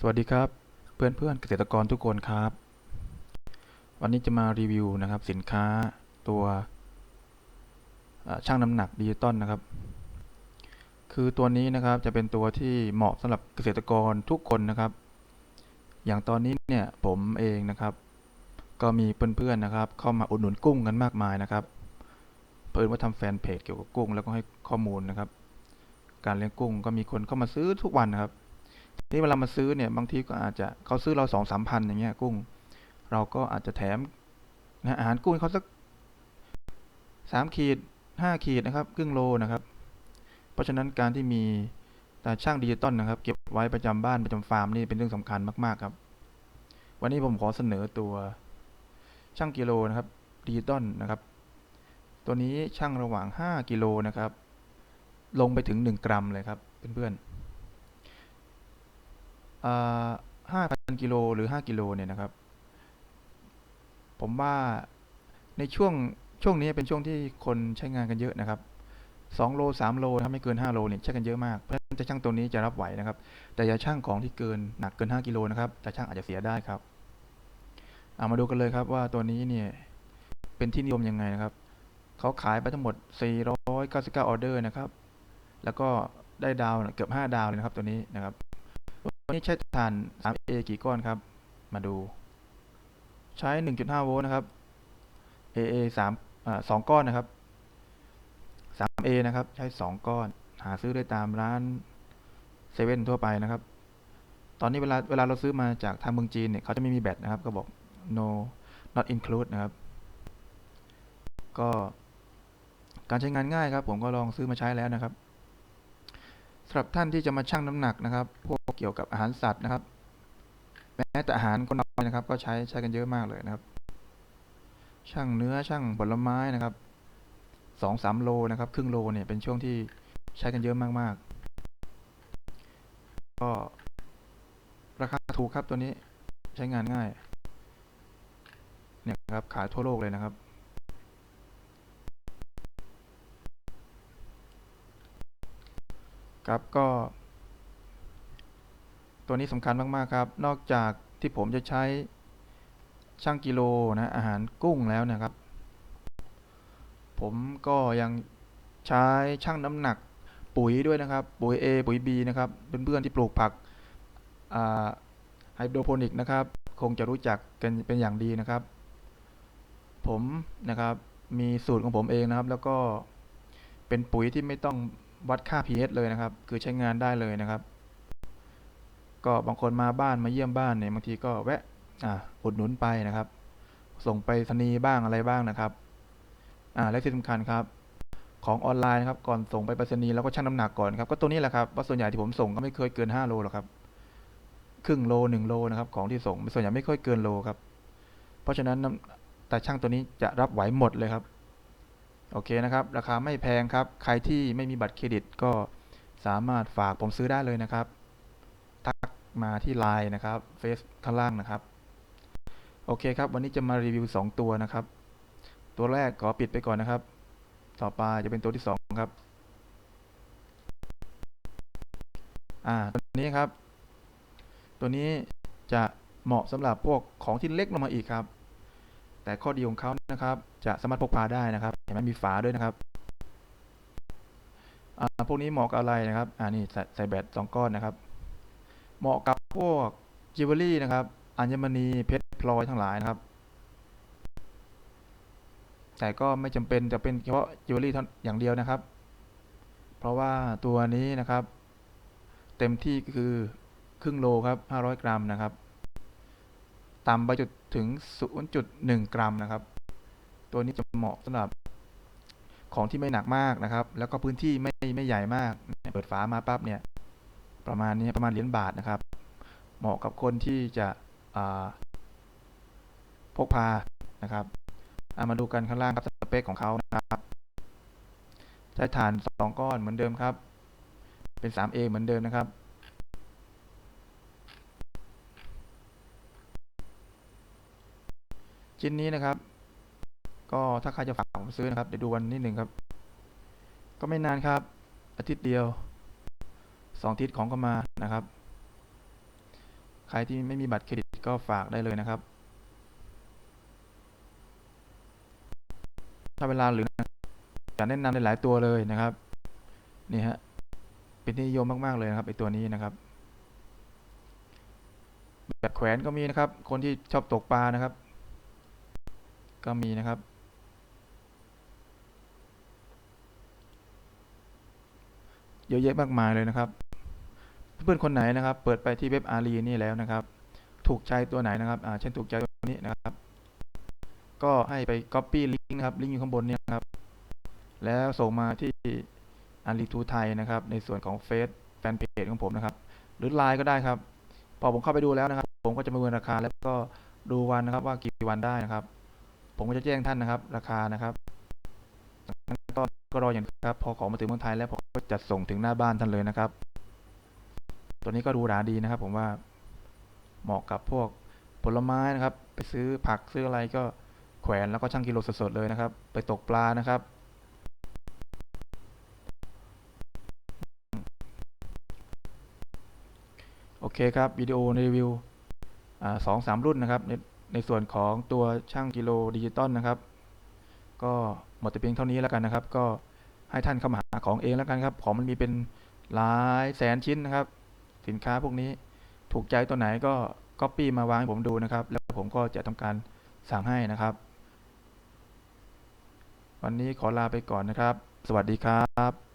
สวัสดีครับเพื่อนเพื่อนๆเกษตรกรทุกคนครับ วันนี้จะมารีวิวนะครับสินค้าตัวช่างน้ำหนักดิจิตอลนะครับ คือตัวนี้นะครับจะเป็นตัวที่เหมาะสำหรับเกษตรกรทุกคนนะครับ อย่างตอนนี้เนี่ยผมเองนะครับ ก็มีเพื่อนๆนะครับ เข้ามาอุดหนุนกุ้งกันมากมายนะครับ เพิ่นว่าทำแฟนเพจเกี่ยวกับกุ้ง แล้วก็ให้ข้อมูลนะครับ การเลี้ยงกุ้งก็มีคนเข้ามาซื้อทุกวันนะครับ นี่เวลามาซื้อเนี่ยบางทีก็อาจจะเขาซื้อเราสองสามพันอย่างเงี้ยกุ้ง เราก็อาจจะแถมนะอาหารกุ้งให้เขาสักสามขีดห้าขีดนะครับครึ่งโลนะครับ เพราะฉะนั้นการที่มีตาช่างดิจิตอลนะครับ เก็บไว้ประจำบ้านประจำฟาร์มนี่เป็นเรื่องสำคัญมากๆครับ วันนี้ผมขอเสนอตัวช่างกิโลนะครับดิจิตอลนะครับ ตัวนี้ช่างระหว่าง 5 กิโลนะครับ ลงไปถึง 1 กรัมเลยครับเพื่อนๆ ห้าพันกิโลหรือห้ากิโลเนี่ยนะครับ ผมว่าในช่วงช่วงนี้เป็นช่วงที่คนใช้งานกันเยอะนะครับสองโลสามโลนะครับไม่เกินห้าโลเนี่ยใช้กันเยอะมากเพราะฉะนั้นจะช่างตัวนี้จะรับไหวนะครับ แต่อย่าช่างของที่เกินหนักเกินห้ากิโลนะครับแต่ช่างอาจจะเสียได้ครับเอามาดูกันเลยครับว่าตัวนี้เนี่ยเป็นที่นิยมยังไงนะครับเขาขายไปทั้งหมด 499 ออเดอร์นะครับ แล้วก็ได้ดาวเกือบ 5 ดาวเลยนะครับตัวนี้นะครับ นนี้ใช้ถ่าน 3A กี่ก้อนครับ มาดู ใช้ 1.5 โวลต์นะครับ AA 3อ่า2ก้อนนะครับ 3A นะครับ ใช้ 2 ก้อน หาซื้อได้ตามร้านเซเว่นทั่วไปนะครับ ตอนนี้เวลาเวลาเราซื้อมาจากทางเมืองจีนเนี่ยเขาจะไม่มีแบตนะครับ ก็บอก no not include นะครับ ก็การใช้งานง่ายครับ ผมก็ลองซื้อมาใช้แล้วนะครับสำหรับท่านที่จะมาชั่งน้ำหนักนะครับพวก เกี่ยวกับอาหารสัตว์นะครับ แม้แต่อาหารคนน้อยนะครับ ก็ใช้ใช้กันเยอะมากเลยนะครับ ช่างเนื้อช่างผลไม้นะครับสองสามโลนะครับ ครึ่งโลเนี่ยเป็นช่วงที่ใช้กันเยอะมากๆ ก็ราคาถูกครับตัวนี้ใช้งานง่ายเนี่ยครับขายทั่วโลกเลยนะครับครับก็ ตัวนี้สำคัญมากๆครับ นอกจากที่ผมจะใช้ช่างกิโลนะอาหารกุ้งแล้วนะครับ ผมก็ยังใช้ช่างน้ำหนักปุ๋ยด้วยนะครับ ปุ๋ย A ปุ๋ย B นะครับเพื่อนๆที่ปลูกผักไฮโดรโปนิกนะครับ คงจะรู้จักกันเป็นอย่างดีนะครับ ผมนะครับมีสูตรของผมเองนะครับ แล้วก็เป็นปุ๋ยที่ไม่ต้องวัดค่า pH เลยนะครับ คือใช้งานได้เลยนะครับ ก็บางคนมาบ้านมาเยี่ยมบ้านเนี่ยบางทีก็แวะอ่าอุดหนุนไปนะครับ ส่งไปธนีบ้างอะไรบ้างนะครับอ่าและที่สำคัญครับ ของออนไลน์นะครับก่อนส่งไปไปรษณีย์เราก็ชั่งน้ำหนักก่อนครับก็ตัวนี้แหละครับว่าส่วนใหญ่ที่ผมส่งก็ไม่เคยเกิน 5 โลหรอกครับครึ่งโล1โลนะครับของที่ส่งส่วนใหญ่ไม่ค่อยเกินโลครับ เพราะฉะนั้นแต่ช่างตัวนี้จะรับไหวหมดเลยครับโอเคนะครับ ราคาไม่แพงครับ ใครที่ไม่มีบัตรเครดิตก็สามารถฝากผมซื้อได้เลยนะครับ มาที่ไลน์นะครับเฟซข้างล่างนะครับ โอเคครับ วันนี้จะมารีวิว 2 ตัวนะครับ ตัวแรกขอปิดไปก่อนนะครับ ต่อไปจะเป็นตัวที่ 2 ครับ อ่า ตัวนี้ครับ ตัวนี้จะเหมาะสำหรับพวกของที่เล็กลงมาอีกครับ แต่ข้อดีของเขานะครับ จะสามารถพกพาได้นะครับ เห็นไหมมีฝาด้วยนะครับอ่าพวกนี้เหมาะกับอะไรนะครับ อ่านี่ใส่ใส่แบตสองก้อนนะครับ เหมาะกับพวกจิวเวลรี่นะครับอัญมณีเพชรพลอยทั้งหลายนะครับ แต่ก็ไม่จำเป็นจะเป็นเฉพาะจิวเวลรี่อย่างเดียวนะครับ เพราะว่าตัวนี้นะครับ เต็มที่ก็คือครึ่งโลครับ 500 กรัมนะครับต่ำไปจุดถึง 0.1 กรัมนะครับ ตัวนี้จะเหมาะสำหรับของที่ไม่หนักมากนะครับ แล้วก็พื้นที่ไม่ไม่ใหญ่มาก เปิดฝามาปั๊บเนี่ย ประมาณนี้ประมาณเหรียญบาทนะครับ เหมาะกับคนที่จะพกพานะครับามาดูกันข้างล่างครับสเปคของเขานะครับใช้ฐาน 2 ก้อนเหมือนเดิมครับ เป็น 3A เหมือนเดิมนะครับชิ้นนี้นะครับ ก็ถ้าใครจะฝากผมซื้อนะครับเดี๋ยวดูวันนิดหนึ่งครับ ก็ไม่นานครับ อาทิตย์เดียว สองทิตย์ของก็มานะครับ ใครที่ไม่มีบัตรเครดิตก็ฝากได้เลยนะครับ ถ้าเวลาหรือจะแนะนำในหลายตัวเลยนะครับ นี่ฮะ เป็นที่นิยมมาก ๆ เลยนะครับไอตัวนี้นะครับ แบบแขวนก็มีนะครับ คนที่ชอบตกปลานะครับ ก็มีนะครับเยอะแยะมากมายเลยนะครับ เพื่อนคนไหนนะครับ เปิดไปที่เว็บอารีนี่แล้วนะครับ ถูกใจตัวไหนนะครับเช่นถูกใจตัวนี้นะครับ ก็ให้ไป copy ลิงก์นะครับลิงก์อยู่ข้างบนเนี่ยนครับ แล้วส่งมาที่อารีทูไทยนะครับ ในส่วนของเฟซแฟนเพจของผมนะครับ หรือไลน์ก็ได้ครับพอผมเข้าไปดูแล้วนะครับ ผมก็จะประเมินราคาแล้วก็ดูวันนะครับว่ากี่วันได้นะครับ ผมก็จะแจ้งท่านนะครับ ราคานะครับจานก็รออย่างนี้ครับ พอของมาถึงเมืองไทยแล้วผมก็จัดส่งถึงหน้าบ้านท่านเลยนะครับ ตัวนี้ก็ดูหราดีนะครับ ผมว่าเหมาะกับพวกผลไม้นะครับ ไปซื้อผักซื้ออะไรก็แขวนแล้วก็ชั่งกิโลสดๆเลยนะครับ ไปตกปลานะครับโอเคครับวิดีโอรีวิวสองสามรุ่นนะครับในในส่วนของตัวช่างกิโลดิจิตอลนะครับ ก็หมดแต่เพียงเท่านี้แล้วกันนะครับ ก็ให้ท่านเข้ามาหาของเองแล้วกันครับ ของมันมีเป็นหลายแสนชิ้นนะครับ สินค้าพวกนี้ถูกใจตัวไหนก็ก๊อปปี้มาวางให้ผมดูนะครับ แล้วผมก็จะทำการสั่งให้นะครับ วันนี้ขอลาไปก่อนนะครับ สวัสดีครับ